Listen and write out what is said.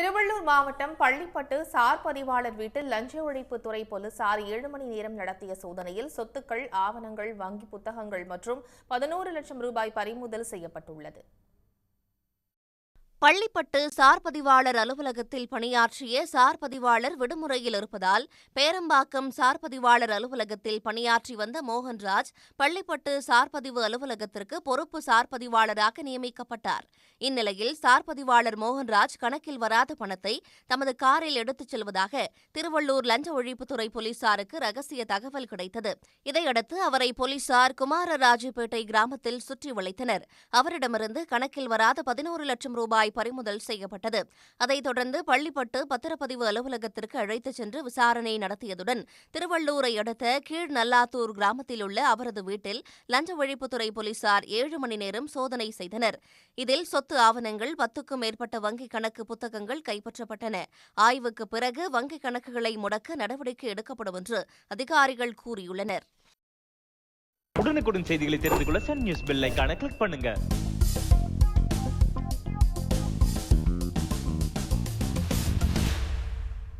திருவள்ளூர் மாவட்டம் பள்ளிப்பட்டு சார் பதிவாளர் வீட்டில் லஞ்ச ஒழிப்புத்துறை போலீசார் ஏழு மணி நேரம் நடத்திய சோதனையில் சொத்துக்கள் ஆவணங்கள் வங்கி புத்தகங்கள் மற்றும் பதினோரு லட்சம் ரூபாய் பறிமுதல் செய்யப்பட்டுள்ளது. பள்ளிப்பட்டு சார் பதிவாளர் அலுவலகத்தில் பணியாற்றிய சார் பதிவாளர் விடுமுறையில் இருப்பதால் பேரம்பாக்கம் சார் பதிவாளர் அலுவலகத்தில் பணியாற்றி வந்த மோகன்ராஜ் பள்ளிப்பட்டு சார்பதிவு அலுவலகத்திற்கு பொறுப்பு சார் பதிவாளராக நியமிக்கப்பட்டார். இந்நிலையில் சார் பதிவாளர் மோகன்ராஜ் கணக்கில் வராத பணத்தை தமது காரில் எடுத்துச் செல்வதாக திருவள்ளூர் லஞ்ச ஒழிப்புத்துறை போலீசாருக்கு ரகசிய தகவல் கிடைத்தது. இதையடுத்து அவரை போலீசார் குமாரராஜுபேட்டை கிராமத்தில் சுற்றி வளைத்தனர். அவரிடமிருந்து கணக்கில் வராத பதினோரு லட்சம் ரூபாய் பறிமுதல் செய்யப்பட்டது. அதைத் தொடர்ந்து பள்ளிப்பட்டு பத்திரப்பதிவு அலுவலகத்திற்கு அழைத்துச் சென்று விசாரணை நடத்தியதுடன் திருவள்ளூரை அடுத்த கீழ்நல்லாத்தூர் கிராமத்தில் உள்ள அவரது வீட்டில் லஞ்ச ஒழிப்புத்துறை போலீசார் ஏழு மணி நேரம் சோதனை செய்தனர். இதில் சொத்து ஆவணங்கள் பத்துக்கும் மேற்பட்ட வங்கிக் கணக்கு புத்தகங்கள் கைப்பற்றப்பட்டன. ஆய்வுக்கு பிறகு வங்கிக் கணக்குகளை முடக்க நடவடிக்கை எடுக்கப்படும் என்று அதிகாரிகள் கூறியுள்ளனர். உடனுக்குடன் செய்திகளை தெரிந்து கொள்ள சன் நியூஸ் பெல் கிளிக் பண்ணுங்க.